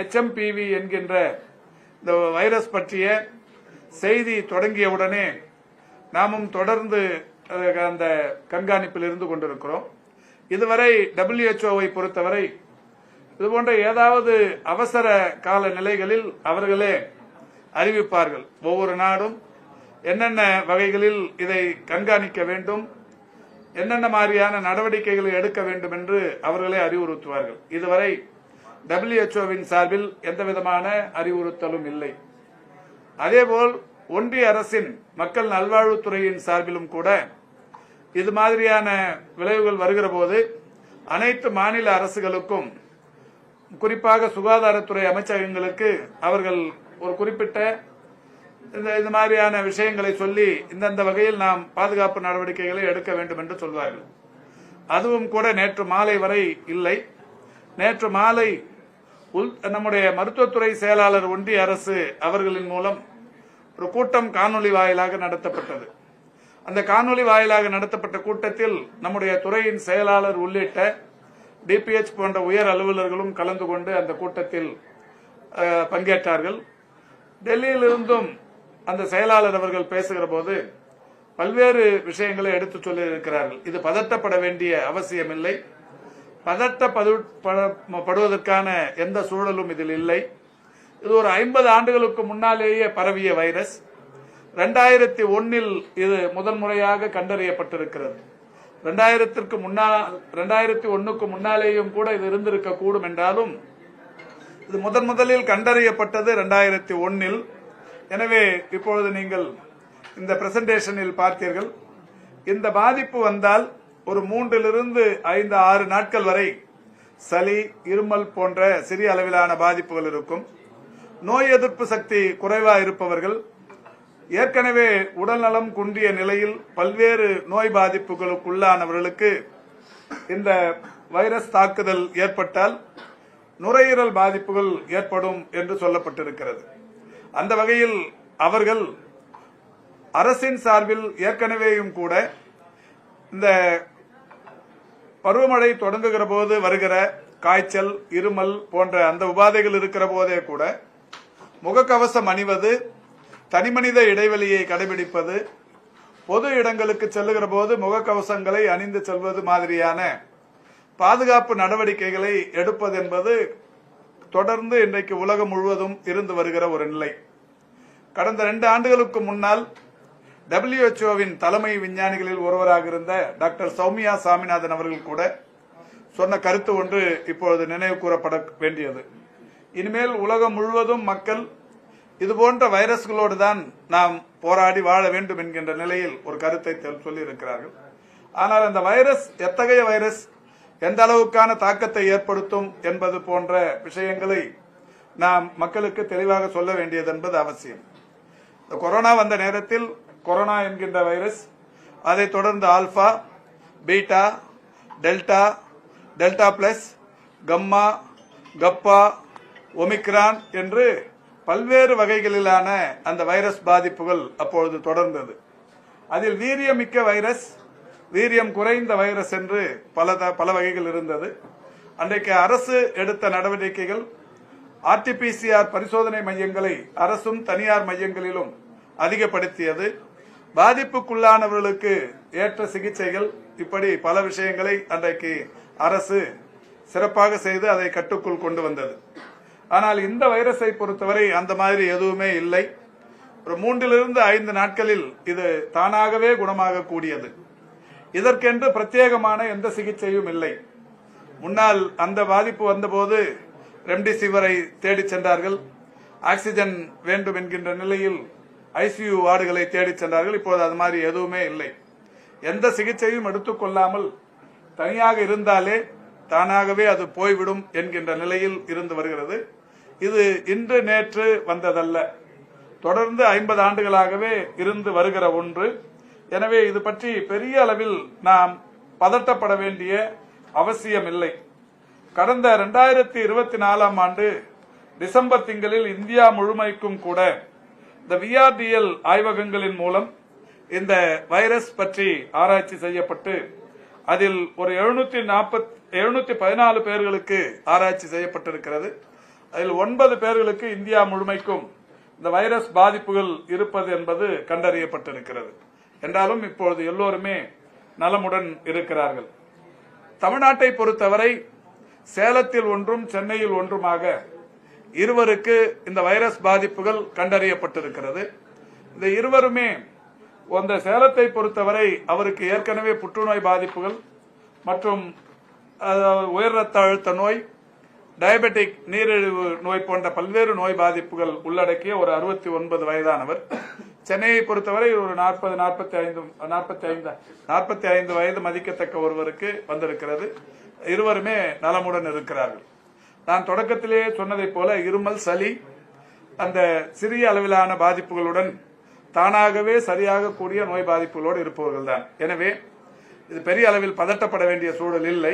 HMPV என்கின்ற இந்த virus பற்றிய செய்தி தொடங்கியவுடனே நாமும் தொடர்ந்து அந்த கண்காணிப்பில் இருந்து கொண்டிருக்கிறோம். இதுவரை டபிள்யூஹெச்ஓவை பொறுத்தவரை இதுபோன்ற ஏதாவது அவசர கால நிலைகளில் அவர்களே அறிவிப்பார்கள். ஒவ்வொரு நாடும் என்னென்ன வகைகளில் இதை கண்காணிக்க வேண்டும் என்னென்ன மாதிரியான நடவடிக்கைகளை எடுக்க வேண்டும் என்று அவர்களே அறிவுறுத்துவார்கள். இதுவரை டபிள்யூஹெச்ஓவின் சார்பில் எந்த விதமான அறிவுறுத்தலும் இல்லை. அதேபோல் ஒன்றிய அரசின் மக்கள் நல்வாழ்வுத்துறையின் சார்பிலும் கூட இது மாதிரியான விளைவுகள் வருகிற போது அனைத்து மாநில அரசுகளுக்கும் குறிப்பாக சுகாதாரத்துறை அமைச்சகங்களுக்கு அவர்கள் ஒரு குறிப்பிட்ட இந்த இந்த மாதிரியான விஷயங்களை சொல்லி இந்தந்த வகையில் நாம் பாதுகாப்பு நடவடிக்கைகளை எடுக்க வேண்டும் என்று சொல்வார்கள். அதுவும் கூட நேற்று மாலை வரை இல்லை. நேற்று மாலை உள் நம்முடைய மருத்துவத்துறை செயலாளர் ஒன்றிய அரசு அவர்களின் மூலம் ஒரு கூட்டம் காணொலி வாயிலாக நடத்தப்பட்டது. அந்த காணொலி வாயிலாக நடத்தப்பட்ட கூட்டத்தில் நம்முடைய துறையின் செயலாளர் உள்ளிட்ட டிபிஎச் போன்ற உயர் அலுவலர்களும் கலந்து கொண்டு அந்த கூட்டத்தில் பங்கேற்றார்கள். டெல்லியிலிருந்தும் அந்த செயலாளர் அவர்கள் பேசுகிற போது பல்வேறு விஷயங்களை எடுத்துச் சொல்லியிருக்கிறார்கள். இது பதட்டப்பட வேண்டிய அவசியமில்லை. பதட்டப்படுவதற்கான எந்த சூழலும் இதில் இல்லை. இது ஒரு ஐம்பது ஆண்டுகளுக்கு முன்னாலேயே பரவிய வைரஸ். ரெண்டாயிரத்தி ஒன்னில் இது முதன்முறையாக கண்டறியப்பட்டிருக்கிறது. ரெண்டாயிரத்திற்கு முன்னால் ரெண்டாயிரத்தி ஒன்னுக்கு முன்னாலேயும் கூட இது இருந்திருக்க கூடும் என்றாலும் இது முதன் முதலில் கண்டறியப்பட்டது ரெண்டாயிரத்தி ஒன்னில். எனவே இப்பொழுது நீங்கள் இந்த பிரசன்டேஷனில் பார்த்தீர்கள். இந்த பாதிப்பு வந்தால் ஒரு மூன்றிலிருந்து ஐந்து ஆறு நாட்கள் வரை சளி இருமல் போன்ற சிறிய அளவிலான பாதிப்புகள் இருக்கும். நோய் எதிர்ப்பு சக்தி குறைவா இருப்பவர்கள் ஏற்கனவே உடல்நலம் குன்றிய நிலையில் பல்வேறு நோய் பாதிப்புகளுக்குள்ளானவர்களுக்கு இந்த வைரஸ் தாக்குதல் ஏற்பட்டால் நுரையீரல் பாதிப்புகள் ஏற்படும் என்று சொல்லப்பட்டிருக்கிறது. அந்த வகையில் அவர்கள் அரசின் சார்பில் ஏற்கனவேயும் கூட இந்த பருவமழை தொடங்குகிற போது வருகிற காய்ச்சல் இருமல் போன்ற அந்த உபாதைகள் இருக்கிற போதே கூட முகக்கவசம் அணிவது தனிமனித இடைவெளியை கடைபிடிப்பது பொது இடங்களுக்கு செல்லுகிற போது முகக்கவசங்களை அணிந்து செல்வது மாதிரியான பாதுகாப்பு நடவடிக்கைகளை எடுப்பது என்பது தொடர்ந்து இன்றைக்கு உலகம் முழுவதும் இருந்து வருகிற ஒரு நிலை. கடந்த ரெண்டு ஆண்டுகளுக்கு முன்னால் டபிள்யூஹெச்ஓவின் தலைமை விஞ்ஞானிகளில் ஒருவராக இருந்த டாக்டர் சௌமியா சாமிநாதன் அவர்கள் கூட சொன்ன கருத்து ஒன்று இப்பொழுது நினைவு கூறப்பட வேண்டியது. இனிமேல் உலகம் முழுவதும் மக்கள் இதுபோன்ற வைரஸ்களோடு தான் நாம் போராடி வாழ வேண்டும் என்கின்ற நிலையில் ஒரு கருத்தை தெ- சொல்லியிருக்கிறார்கள். ஆனால் அந்த வைரஸ் எத்தகைய வைரஸ் எந்த அளவுக்கான தாக்கத்தை ஏற்படுத்தும் என்பது போன்ற விஷயங்களை நாம் மக்களுக்கு தெளிவாக சொல்ல வேண்டியது என்பது அவசியம். இந்த கொரோனா வந்த நேரத்தில் கொரோனா என்கின்ற வைரஸ் அதைத் தொடர்ந்து alpha beta delta delta plus gamma kappa omicron என்று பல்வேறு வகைகளிலான அந்த வைரஸ் பாதிப்புகள் அப்பொழுது தொடர்ந்தது. அதில் வீரியமிக்க வைரஸ் வீரியம் குறைந்த வைரஸ் என்று பல த- பல வகைகள் இருந்தது. அன்றைக்கு அரசு எடுத்த நடவடிக்கைகள் ஆர்டிபிசிஆர் பரிசோதனை மையங்களை அரசும் தனியார் மையங்களிலும் அதிகப்படுத்தியது. பாதிப்புக்குள்ளானவர்களுக்கு ஏற்ற சிகிச்சைகள் இப்படி பல விஷயங்களை அன்றைக்கு அரசு சிறப்பாக செய்து அதை கட்டுக்குள் கொண்டு வந்தது. ஆனால் இந்த வைரஸை பொறுத்தவரை அந்த மாதிரி எதுவுமே இல்லை. ஒரு மூன்றிலிருந்து ஐந்து நாட்களில் இது தானாகவே குணமாக கூடியது இதற்கென்று பிரத்யேகமான எந்த சிகிச்சையும் இல்லை. முன்னால் அந்த பாதிப்பு வந்தபோது ரெம்டிசிவரை தேடிச் சென்றார்கள். ஆக்சிஜன் வேண்டும் என்கின்ற நிலையில் ஐசியு வார்டுகளை தேடிச் சென்றார்கள். இப்போது அது மாதிரி எதுவுமே இல்லை. எந்த சிகிச்சையும் எடுத்துக்கொள்ளாமல் தனியாக இருந்தாலே தானாகவே அது போய்விடும் என்கின்ற நிலையில் இருந்து வருகிறது. இது இன்று நேற்று வந்ததல்ல. தொடர்ந்து ஐம்பது ஆண்டுகளாகவே இருந்து வருகிற ஒன்று. எனவே இது பற்றி பெரிய அளவில் நாம் பதட்டப்பட வேண்டிய அவசியம் இல்லை கடந்த இரண்டாயிரத்தி இருபத்தி நாலாம் ஆண்டு டிசம்பர் திங்களில் இந்தியா முழுமைக்கும் கூட இந்த விஆர்டிஎல் ஆய்வகங்களின் மூலம் இந்த வைரஸ் பற்றி ஆராய்ச்சி செய்யப்பட்டு அதில் ஒரு எழுநூத்தி நாற்பத்தி எழுநூத்தி பதினாலு பேர்களுக்கு ஆராய்ச்சி செய்யப்பட்டிருக்கிறது. அதில் ஒன்பது பேர்களுக்கு இந்தியா முழுமைக்கும் இந்த வைரஸ் பாதிப்புகள் இருப்பது என்பது கண்டறியப்பட்டிருக்கிறது. என்றாலும் இப்பொழுது எல்லோருமே நலமுடன் இருக்கிறார்கள். தமிழ்நாட்டை பொறுத்தவரை சேலத்தில் ஒன்றும் சென்னையில் ஒன்றுமாக இருவருக்கு இந்த வைரஸ் பாதிப்புகள் கண்டறியப்பட்டிருக்கிறது. இந்த இருவருமே அந்த சேலத்தை பொறுத்தவரை அவருக்கு ஏற்கனவே புற்றுநோய் பாதிப்புகள் மற்றும் உயர் ரத்த அழுத்த நோய் டயபெட்டிக் நீரிழிவு நோய் போன்ற பல்வேறு நோய் பாதிப்புகள் உள்ளடக்கிய ஒரு அறுபத்தி ஒன்பது வயதானவர். சென்னையை பொறுத்தவரை ஒரு நாற்பது நாற்பத்தி ஐந்து நாற்பத்தி ஐந்து நாற்பத்தி ஐந்து வயது மதிக்கத்தக்க ஒருவருக்கு வந்திருக்கிறது. இருவருமே நலமுடன் இருக்கிறார்கள். நான் தொடக்கத்திலேயே சொன்னதைப் போல இருமல் சளி அந்த சிறிய அளவிலான பாதிப்புகளுடன் தானாகவே சரியாக கூடிய நோய் பாதிப்புகளோடு இருப்பவர்கள் தான் எனவே இது பெரிய அளவில் பதட்டப்பட வேண்டிய சூழல் இல்லை.